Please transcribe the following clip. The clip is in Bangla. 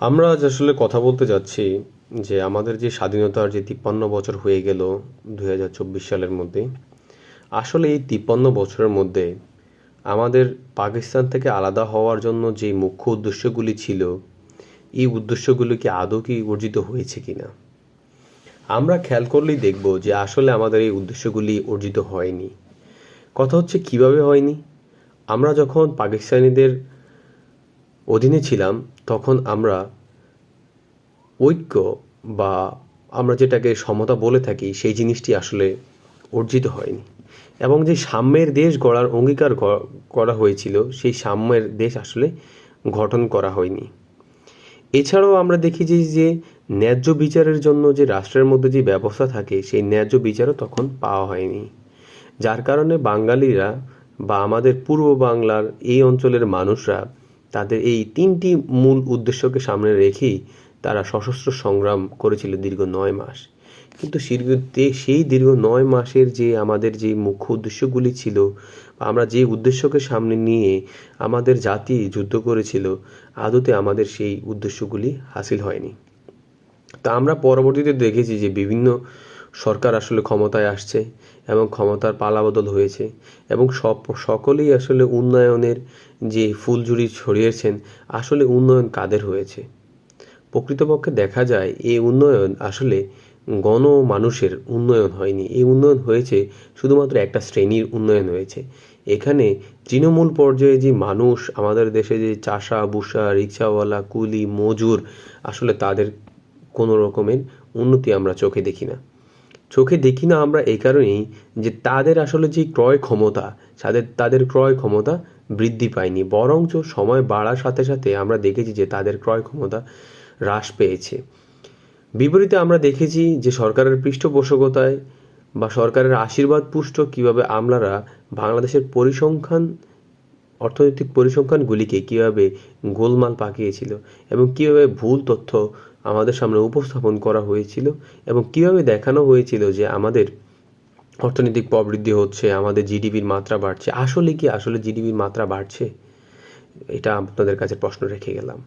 আমরা আজ আসলে কথা বলতে যাচ্ছি যে আমাদের যে স্বাধীনতার যে তিপ্পান্ন বছর হয়ে গেল দুই হাজার চব্বিশ সালের মধ্যে, আসলে এই তিপ্পান্ন বছরের মধ্যে আমাদের পাকিস্তান থেকে আলাদা হওয়ার জন্য যে মুখ্য উদ্দেশ্যগুলি ছিল, এই উদ্দেশ্যগুলি কি আদৌ কি অর্জিত হয়েছে কিনা? আমরা খেয়াল করলেই দেখব যে আসলে আমাদের এই উদ্দেশ্যগুলি অর্জিত হয়নি। কথা হচ্ছে কীভাবে হয়নি? আমরা যখন পাকিস্তানিদের অধীনে ছিলাম, তখন আমরা ঐক্য বা আমরা যেটাকে সমতা বলে থাকি, সেই জিনিসটি আসলে অর্জিত হয়নি। এবং যে সাম্যের দেশ গড়ার অঙ্গীকার করা হয়েছিল, সেই সাম্যের দেশ আসলে গঠন করা হয়নি। এছাড়াও আমরা দেখি যে যে ন্যায্য বিচারের জন্য যে রাষ্ট্রের মধ্যে যে ব্যবস্থা থাকে, সেই ন্যায্য বিচারও তখন পাওয়া হয়নি। যার কারণে বাঙালিরা বা আমাদের পূর্ব বাংলার এই অঞ্চলের মানুষরা তাদের এই তিনটি মূল উদ্দেশ্যকে সামনে রেখেই তারা সশস্ত্র সংগ্রাম করেছিল দীর্ঘ নয় মাস। কিন্তু সেই দীর্ঘ নয় মাসের যে আমাদের যে মুখ্য উদ্দেশ্যগুলি ছিল আমরা যে উদ্দেশ্যকে সামনে নিয়ে আমাদের জাতি যুদ্ধ করেছিল, আদতে আমাদের সেই উদ্দেশ্যগুলি হাসিল হয়নি। তা আমরা পরবর্তীতে দেখেছি যে বিভিন্ন সরকার আসলে ক্ষমতায় আসছে এবং ক্ষমতার পালাবদল হয়েছে এবং সব, সকলেই আসলে উন্নয়নের যে ফুলঝুরি ছড়িয়েছেন, আসলে উন্নয়ন কাদের হয়েছে? প্রকৃতপক্ষে দেখা যায় এই উন্নয়ন আসলে গণ মানুষের উন্নয়ন হয়নি। এই উন্নয়ন হয়েছে শুধুমাত্র একটা শ্রেণির উন্নয়ন হয়েছে। এখানে তৃণমূল পর্যায়ে যে মানুষ, আমাদের দেশে যে চাষা, বুসা, রিক্সাওয়ালা, কুলি, মজুর, আসলে তাদের কোনো রকমের উন্নতি আমরা চোখে দেখি না। চোখে দেখি না আমরা এই কারণেই যে তাদের আসলে যে ক্রয় ক্ষমতা তাদের তাদের ক্রয় ক্ষমতা বৃদ্ধি পায়নি। বরঞ্চ সময় বাড়ার সাথে সাথে আমরা দেখেছি যে তাদের ক্রয় ক্ষমতা হ্রাস পেয়েছে। বিপরীতে আমরা দেখেছি যে সরকারের পৃষ্ঠপোষকতায় বা সরকারের আশীর্বাদ পুষ্ট কীভাবে আমলারা বাংলাদেশের পরিসংখ্যান, অর্থনৈতিক পরিসংখ্যানগুলিকে কীভাবে গোলমাল পাকিয়েছিল এবং কীভাবে ভুল তথ্য আমাদের সামনে উপস্থাপন করা হয়েছিল এবং কীভাবে দেখানো হয়েছিল যে আমাদের অর্থনৈতিক প্রবৃদ্ধি হচ্ছে, আমাদের জিডিপির মাত্রা বাড়ছে, আসলে কি আসলে জিডিপির মাত্রা বাড়ছে? এটা আপনাদের কাছে প্রশ্ন রেখে গেলাম।